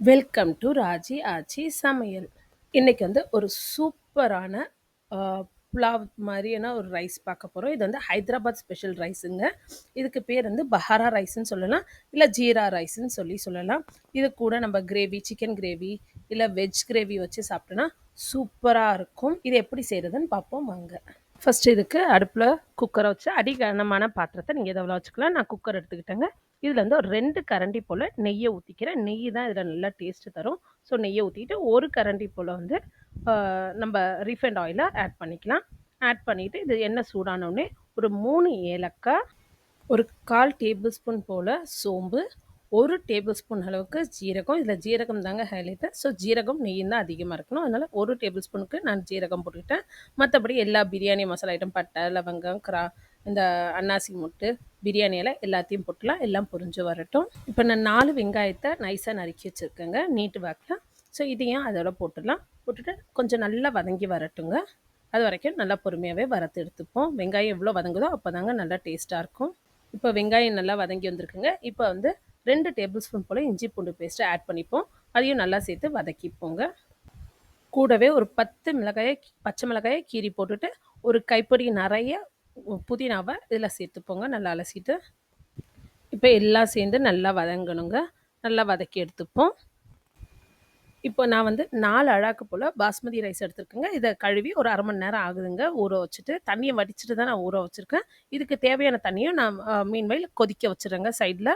Welcome to Raji ஆச்சி சமையல் இன்றைக்கி வந்து ஒரு சூப்பரான புலாவ் மாதிரியான ஒரு ரைஸ் பார்க்க போகிறோம் இது வந்து ஹைதராபாத் ஸ்பெஷல் ரைஸுங்க. இதுக்கு பேர் வந்து பஹாரா ரைஸ்ன்னு சொல்லலாம். இல்லை ஜீரா ரைஸ்ன்னு சொல்லி சொல்லலாம். இது கூட நம்ம கிரேவி சிக்கன் கிரேவி இல்லை வெஜ் கிரேவி வச்சு சாப்பிட்டோன்னா சூப்பராக இருக்கும். இது எப்படி செய்கிறதுன்னு பார்ப்போம். வாங்க. ஃபஸ்ட்டு இதுக்கு அடுப்பில் குக்கரை வச்சு அடி கனமான பாத்திரத்தை நீங்கள் எதை வச்சுக்கலாம். நான் குக்கர் எடுத்துக்கிட்டேங்க. இதில் வந்து ஒரு ரெண்டு கரண்டி போல் நெய்யை ஊற்றிக்கிறேன் நெய் தான் இதில் நல்லா டேஸ்ட்டு தரும். ஸோ நெய்யை ஊற்றிக்கிட்டு ஒரு கரண்டி போல் வந்து நம்ம ரீஃபைண்ட் ஆயிலை ஆட் பண்ணிக்கலாம். ஆட் பண்ணிவிட்டு இது எண்ணெய் சூடானோடனே ஒரு மூணு ஏலக்காய் ஒரு கால் டேபிள் ஸ்பூன் போல் சோம்பு ஒரு டேபிள் ஸ்பூன் அளவுக்கு ஜீரகம். இதில் ஜீரகம் தாங்க ஹைலைட்டு ஸோ ஜீரகம் நெய்யும் தான் அதிகமாக இருக்கணும். அதனால் ஒரு டேபிள் ஸ்பூனுக்கு நான் ஜீரகம் போட்டுக்கிட்டேன். மற்றபடி எல்லா பிரியாணி மசாலா ஐட்டம் பட்டை லவங்கம் கிரா இந்த அன்னாசி முட்டு பிரியாணி இலை எல்லாத்தையும் போட்டுலாம் எல்லாம் புரிஞ்சு வரட்டும். இப்போ நான் நாலு வெங்காயத்தை நைஸாக நறுக்கி வச்சுருக்கேங்க. நீட்டு வாக்கில். ஸோ இதையும் அதோட போட்டுடலாம். போட்டுட்டு கொஞ்சம் நல்லா வதங்கி வரட்டுங்க. அது வரைக்கும் நல்லா பொறுமையாகவே வறுத்து எடுத்துப்போம். வெங்காயம் எவ்வளோ வதங்குதோ அப்போ தாங்க நல்லா டேஸ்ட்டாக இருக்கும். இப்போ வெங்காயம் நல்லா வதங்கி வந்திருக்குங்க. இப்போ வந்து ரெண்டு டேபிள் ஸ்பூன் போல் இஞ்சி பூண்டு பேஸ்ட்டை ஆட் பண்ணிப்போம். அதையும் நல்லா சேர்த்து வதக்கிப்போங்க. கூடவே ஒரு பத்து மிளகாயை பச்சை மிளகாயை கீறி போட்டுட்டு ஒரு கைப்பொடி நிறைய புதினாவை இதில் சேர்த்துப்போங்க. நல்லா அலசிட்டு. இப்போ எல்லாம் சேர்ந்து நல்லா வதங்கணுங்க. நல்லா வதக்கி எடுத்துப்போம். இப்போ நான் வந்து நாலு அழாக்கு போல் பாஸ்மதி ரைஸ் எடுத்துருக்கேங்க. இதை கழுவி ஒரு அரை மணி நேரம் ஆகுதுங்க. ஊற வச்சுட்டு தண்ணியை வடிச்சிட்டு தான் நான் ஊற வச்சுருக்கேன். இதுக்கு தேவையான தண்ணியும் நான் மீன்வயல் கொதிக்க வச்சுருங்க சைடில்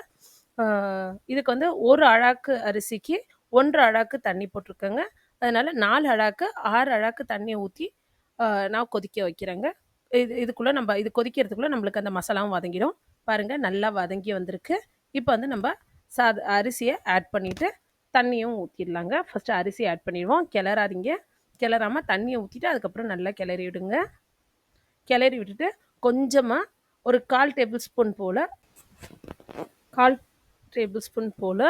இதுக்கு வந்து ஒரு அழாக்கு அரிசிக்கு ஒன்றரை அழாக்கு தண்ணி போட்டிருக்கேங்க. அதனால் நாலு அழாக்கு ஆறு அழாக்கு தண்ணியை ஊற்றி நான் கொதிக்க வைக்கிறேங்க. இது இதுக்குள்ளே நம்ம இது கொதிக்கிறதுக்குள்ளே நம்மளுக்கு அந்த மசாலாவும் வதங்கிடும். பாருங்கள் நல்லா வதங்கி வந்திருக்கு. இப்போ வந்து நம்ம சாத அரிசியை ஆட் பண்ணிவிட்டு தண்ணியும் ஊற்றிடலாங்க ஃபஸ்ட்டு அரிசி ஆட் பண்ணிடுவோம். கிளறாதீங்க. கிளறாமல் தண்ணியை ஊற்றிட்டு அதுக்கப்புறம் நல்லா கிளறி விடுங்க. கிளறி விட்டுட்டு கொஞ்சமாக ஒரு கால் டேபிள் ஸ்பூன் போல் கால் டேபிள் ஸ்பூன் போல்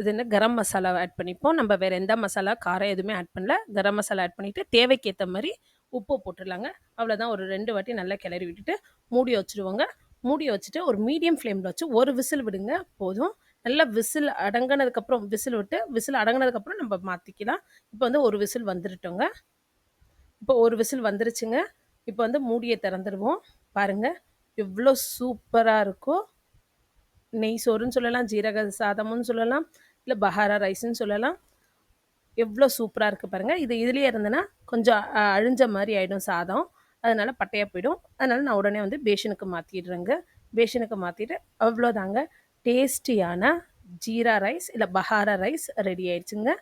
இது என்ன கரம் மசாலா ஆட் பண்ணிப்போம். நம்ம வேறு எந்த மசாலா காரம் எதுவுமே ஆட் பண்ணல. கரம் மசாலா ஆட் பண்ணிவிட்டு தேவைக்கேற்ற மாதிரி உப்பு போட்டுடலாங்க. அவ்வளோதான் ஒரு ரெண்டு வாட்டி நல்லா கிளறி விட்டுட்டு மூடி வச்சுருவோங்க. மூடி வச்சுட்டு ஒரு மீடியம் ஃப்ளேமில் வச்சு ஒரு விசில் விடுங்க. போதும். நல்லா விசில் அடங்கினதுக்கப்புறம் விசில் விட்டு விசில் அடங்கினதுக்கப்புறம் நம்ம மாற்றிக்கலாம் இப்போ வந்து ஒரு விசில் வந்துருட்டோங்க. இப்போ ஒரு விசில் வந்துருச்சுங்க. இப்போ வந்து மூடியை திறந்துடுவோம் பாருங்கள் எவ்வளோ சூப்பராக இருக்கும் நெய் சோறுன்னு சொல்லலாம் ஜீரக சாதமும் சொல்லலாம் இல்லை பஹாரா ரைஸ்ன்னு சொல்லலாம். எவ்வளோ சூப்பராக இருக்குது பாருங்கள் இது இதுலேயே இருந்ததுன்னா கொஞ்சம் அழிஞ்ச மாதிரி ஆகிடும் சாதம். அதனால் பட்டையாக போயிடும். அதனால் நான் உடனே வந்து பேஷனுக்கு மாற்றிடுறேங்க பேஷனுக்கு மாற்றிட்டு அவ்வளோதாங்க. டேஸ்டியான ஜீரா ரைஸ் இல்லை பஹாரா ரைஸ் ரெடி ஆயிடுச்சுங்க.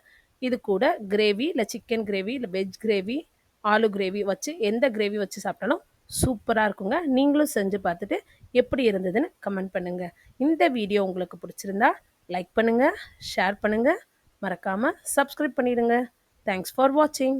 இது கூட கிரேவி இல்லை சிக்கன் கிரேவி இல்லை வெஜ் கிரேவி ஆலு கிரேவி வச்சு எந்த கிரேவி வச்சு சாப்பிட்டாலும் சூப்பராக இருக்குங்க. நீங்களும் செஞ்சு பார்த்துட்டு எப்படி இருந்ததுன்னு கமெண்ட் பண்ணுங்கள் இந்த வீடியோ உங்களுக்கு பிடிச்சிருந்தா லைக் பண்ணுங்கள் ஷேர் பண்ணுங்கள் மறக்காமல் சப்ஸ்கிரைப் பண்ணிடுங்க. தேங்க்ஸ் ஃபார் வாட்சிங்